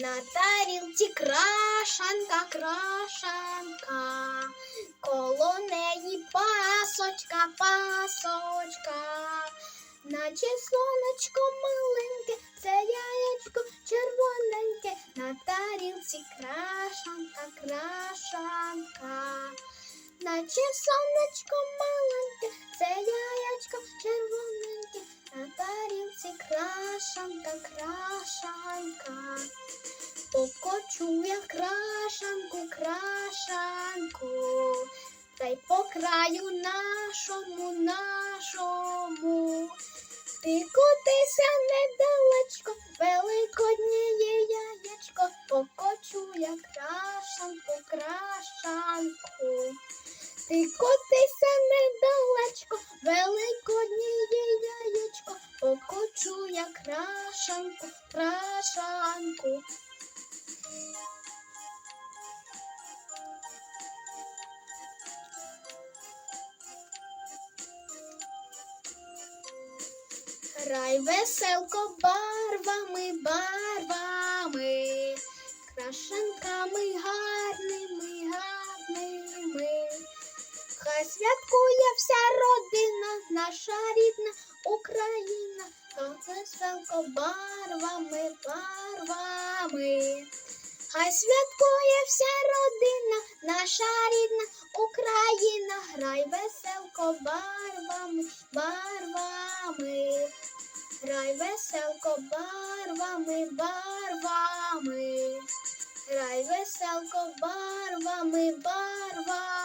На тарілці крашанка, крашанка, коло неї пасочка, пасочка, наче сонечко маленьке, це яєчко червоненьке, на тарілці крашанка, крашанка, наче сонечко маленьке, це яєчко червоненьке, на тарілці крашанка, крашанка. Покочу я крашанку, крашанку, та й по краю нашому, нашому. Ти котися недалечко, великоднє яєчко, покочу я крашанку, крашанку. Ти котися недалечко, великоднє яєчко, покочу я крашанку, крашанку. Грай веселко барвами, барвами, крашенками гарними, гарними. Хай святкує вся родина, наша рідна Україна, веселко барвами, барвами. Хай святкує вся родина, наша рідна Україна, грай веселко барвами, барвами. Грай веселко барвами, барвами. Грай веселко барвами, барвами.